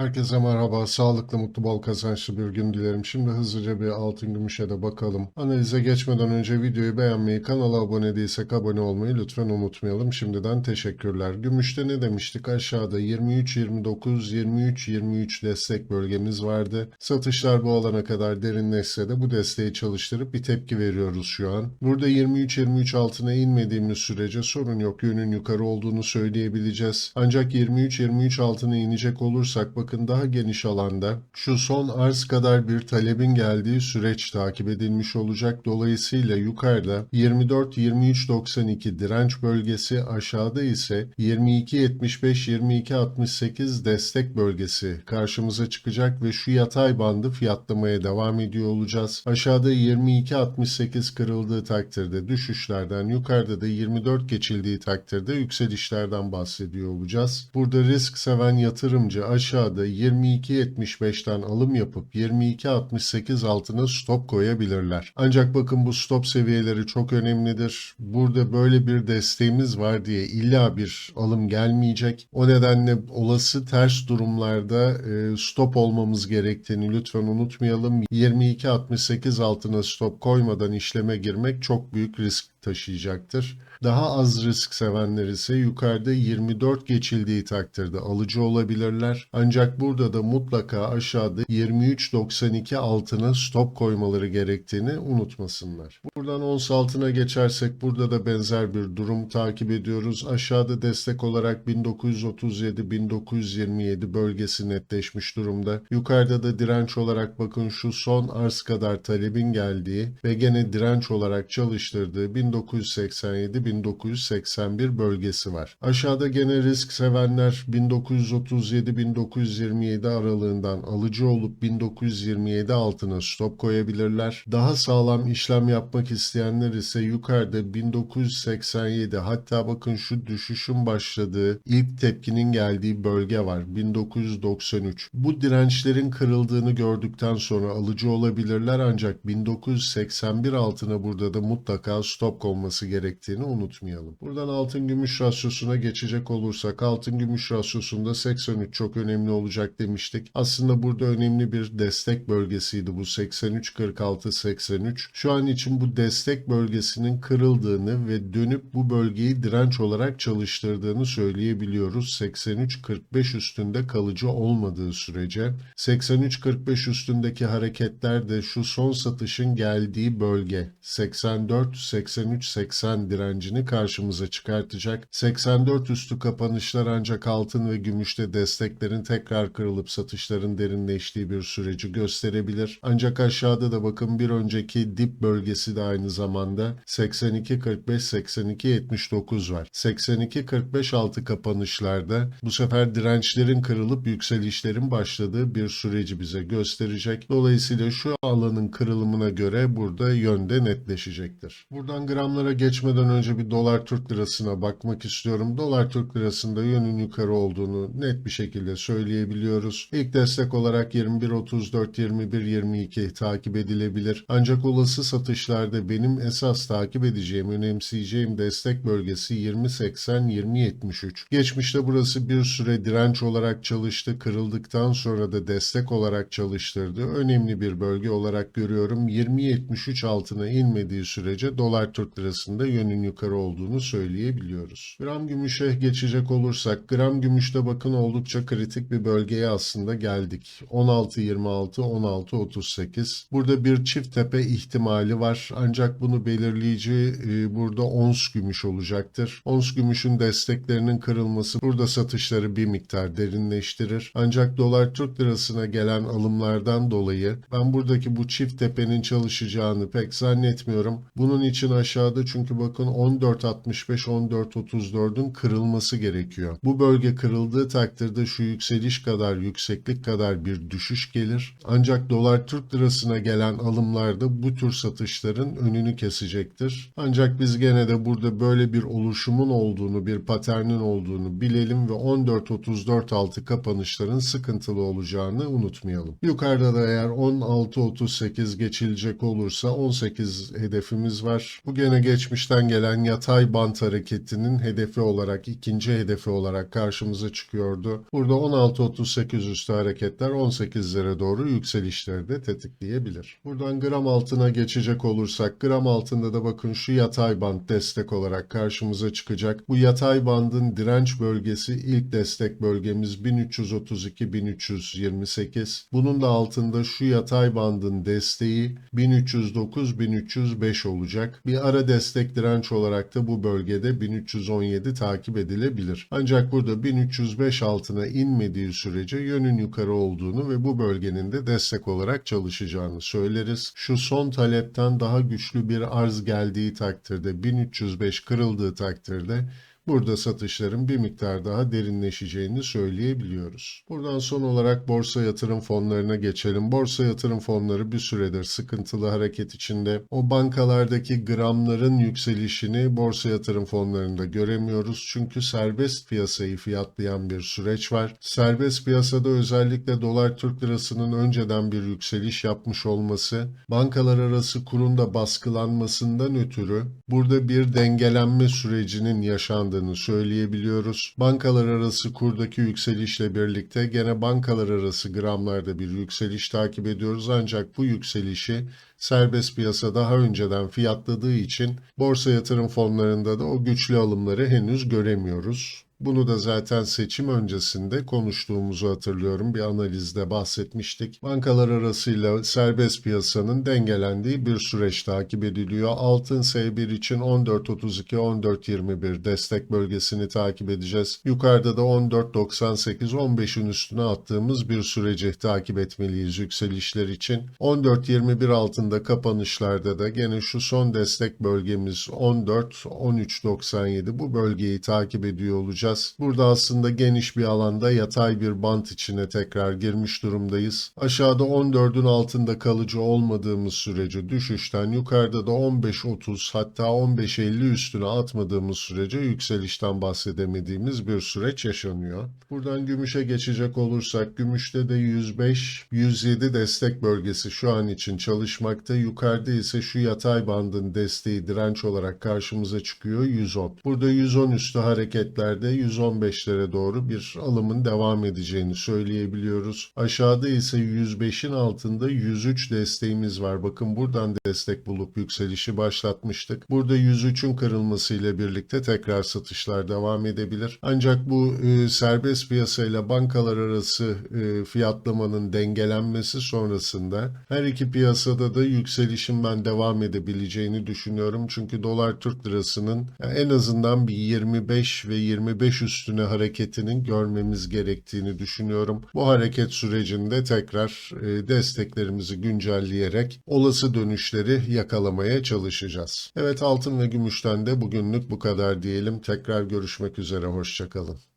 Herkese merhaba, sağlıklı, mutlu, bol kazançlı bir gün dilerim. Şimdi hızlıca bir altın gümüşe de bakalım. Analize geçmeden önce videoyu beğenmeyi, kanala abone değilsek abone olmayı lütfen unutmayalım. Şimdiden teşekkürler. Gümüşte ne demiştik? Aşağıda 23-29, 23-23 destek bölgemiz vardı. Satışlar bu alana kadar derinleşse de bu desteği çalıştırıp bir tepki veriyoruz şu an. Burada 23-23 altına inmediğimiz sürece sorun yok. Yönün yukarı olduğunu söyleyebileceğiz. Ancak 23-23 altına inecek olursak bakın daha geniş alanda şu son arz kadar bir talebin geldiği süreç takip edilmiş olacak. Dolayısıyla yukarıda 24-23-92 direnç bölgesi aşağıda ise 22-75-22-68 destek bölgesi karşımıza çıkacak ve şu yatay bandı fiyatlamaya devam ediyor olacağız. Aşağıda 22-68 kırıldığı takdirde düşüşlerden yukarıda da 24 geçildiği takdirde yükselişlerden bahsediyor olacağız. Burada risk seven yatırımcı aşağıda 22.75'ten alım yapıp 22.68 altına stop koyabilirler. Ancak bakın bu stop seviyeleri çok önemlidir. Burada böyle bir desteğimiz var diye illa bir alım gelmeyecek. O nedenle olası ters durumlarda e, stop olmamız gerektiğini lütfen unutmayalım. 22.68 altına stop koymadan işleme girmek çok büyük risk taşıyacaktır. Daha az risk sevenler ise yukarıda 24 geçildiği takdirde alıcı olabilirler. Ancak burada da mutlaka aşağıda 23.92 altına stop koymaları gerektiğini unutmasınlar. Buradan ons altına geçersek burada da benzer bir durum takip ediyoruz. Aşağıda destek olarak 1937-1927 bölgesi netleşmiş durumda. Yukarıda da direnç olarak bakın şu son arz kadar talebin geldiği ve gene direnç olarak çalıştırdığı 1987-1981 bölgesi var. Aşağıda gene risk sevenler 1937-1927 aralığından alıcı olup 1927 altına stop koyabilirler. Daha sağlam işlem yapmak isteyenler ise yukarıda 1987 hatta bakın şu düşüşün başladığı ilk tepkinin geldiği bölge var 1993. Bu dirençlerin kırıldığını gördükten sonra alıcı olabilirler ancak 1981 altına burada da mutlaka stop konması gerektiğini unutmayalım. Buradan altın gümüş rasyosuna geçecek olursak altın gümüş rasyosunda 83 çok önemli olacak demiştik. Aslında burada önemli bir destek bölgesiydi bu 83 46 83. Şu an için bu destek bölgesinin kırıldığını ve dönüp bu bölgeyi direnç olarak çalıştırdığını söyleyebiliyoruz. 83 45 üstünde kalıcı olmadığı sürece 83 45 üstündeki hareketler de şu son satışın geldiği bölge 84 83 80 direncini karşımıza çıkartacak. 84 üstü kapanışlar ancak altın ve gümüşte desteklerin tekrar kırılıp satışların derinleştiği bir süreci gösterebilir. Ancak aşağıda da bakın bir önceki dip bölgesi de aynı zamanda 82 45 82 79 var. 82 45 altı kapanışlarda bu sefer dirençlerin kırılıp yükselişlerin başladığı bir süreci bize gösterecek. Dolayısıyla şu alanın kırılımına göre burada yönde netleşecektir. Buradan gramlara geçmeden önce bir dolar Türk lirasına bakmak istiyorum. Dolar Türk lirasında yönün yukarı olduğunu net bir şekilde söyleyebiliyoruz. İlk destek olarak 21.34 21.22 takip edilebilir. Ancak olası satışlarda benim esas takip edeceğim, önemseyeceğim destek bölgesi 20.80 20.73. Geçmişte burası bir süre direnç olarak çalıştı. Kırıldıktan sonra da destek olarak çalıştırdı. Önemli bir bölge olarak görüyorum. 20.73 altına inmediği sürece dolar Türk lirasında yönün yukarı olduğunu söyleyebiliyoruz. Gram gümüşe geçecek olursak gram gümüşte bakın oldukça kritik bir bölgeye aslında geldik. 16.26 16.38. Burada bir çift tepe ihtimali var. Ancak bunu belirleyici e, burada ons gümüş olacaktır. Ons gümüşün desteklerinin kırılması burada satışları bir miktar derinleştirir. Ancak dolar Türk lirasına gelen alımlardan dolayı ben buradaki bu çift tepenin çalışacağını pek zannetmiyorum. Bunun için aşağıda çünkü bakın 14.65 14.34'ün kırılması gerekiyor. Bu bölge kırıldığı takdirde şu yükseliş kadar yükseklik kadar bir düşüş gelir. Ancak dolar Türk lirasına gelen alımlarda bu tür satışların önünü kesecektir. Ancak biz gene de burada böyle bir oluşumun olduğunu, bir paternin olduğunu bilelim ve 14.34 altı kapanışların sıkıntılı olacağını unutmayalım. Yukarıda da eğer 16.38 geçilecek olursa 18 hedefimiz var. Bu gene gene geçmişten gelen yatay bant hareketinin hedefi olarak, ikinci hedefi olarak karşımıza çıkıyordu. Burada 16.38 üstü hareketler 18'lere doğru yükselişleri de tetikleyebilir. Buradan gram altına geçecek olursak, gram altında da bakın şu yatay band destek olarak karşımıza çıkacak. Bu yatay bandın direnç bölgesi ilk destek bölgemiz 1332-1328. Bunun da altında şu yatay bandın desteği 1309-1305 olacak. Bir ara destek direnç olarak da bu bölgede 1317 takip edilebilir. Ancak burada 1305 altına inmediği sürece yönün yukarı olduğunu ve bu bölgenin de destek olarak çalışacağını söyleriz. Şu son talepten daha güçlü bir arz geldiği takdirde 1305 kırıldığı takdirde Burada satışların bir miktar daha derinleşeceğini söyleyebiliyoruz. Buradan son olarak borsa yatırım fonlarına geçelim. Borsa yatırım fonları bir süredir sıkıntılı hareket içinde. O bankalardaki gramların yükselişini borsa yatırım fonlarında göremiyoruz. Çünkü serbest piyasayı fiyatlayan bir süreç var. Serbest piyasada özellikle dolar Türk lirasının önceden bir yükseliş yapmış olması, bankalar arası kurun da baskılanmasından ötürü burada bir dengelenme sürecinin yaşandığını söyleyebiliyoruz. Bankalar arası kurdaki yükselişle birlikte gene bankalar arası gramlarda bir yükseliş takip ediyoruz ancak bu yükselişi serbest piyasa daha önceden fiyatladığı için borsa yatırım fonlarında da o güçlü alımları henüz göremiyoruz. Bunu da zaten seçim öncesinde konuştuğumuzu hatırlıyorum. Bir analizde bahsetmiştik. Bankalar arasıyla serbest piyasanın dengelendiği bir süreç takip ediliyor. Altın S1 için 14.32-14.21 destek bölgesini takip edeceğiz. Yukarıda da 14.98-15'in üstüne attığımız bir süreci takip etmeliyiz yükselişler için. 14.21 altında kapanışlarda da gene şu son destek bölgemiz 14-13.97 bu bölgeyi takip ediyor olacağız bakacağız. Burada aslında geniş bir alanda yatay bir bant içine tekrar girmiş durumdayız. Aşağıda 14'ün altında kalıcı olmadığımız sürece düşüşten yukarıda da 15-30 hatta 15-50 üstüne atmadığımız sürece yükselişten bahsedemediğimiz bir süreç yaşanıyor. Buradan gümüşe geçecek olursak gümüşte de 105-107 destek bölgesi şu an için çalışmakta. Yukarıda ise şu yatay bandın desteği direnç olarak karşımıza çıkıyor 110. Burada 110 üstü hareketlerde 115'lere doğru bir alımın devam edeceğini söyleyebiliyoruz. Aşağıda ise 105'in altında 103 desteğimiz var. Bakın buradan destek bulup yükselişi başlatmıştık. Burada 103'ün kırılmasıyla birlikte tekrar satışlar devam edebilir. Ancak bu e, serbest piyasayla bankalar arası e, fiyatlamanın dengelenmesi sonrasında her iki piyasada da yükselişin ben devam edebileceğini düşünüyorum. Çünkü dolar Türk lirasının en azından bir 25 ve 25 üstüne hareketinin görmemiz gerektiğini düşünüyorum. Bu hareket sürecinde tekrar e, desteklerimizi güncelleyerek olası dönüşleri yakalamaya çalışacağız. Evet altın ve gümüşten de bugünlük bu kadar diyelim. Tekrar görüşmek üzere. Hoşçakalın.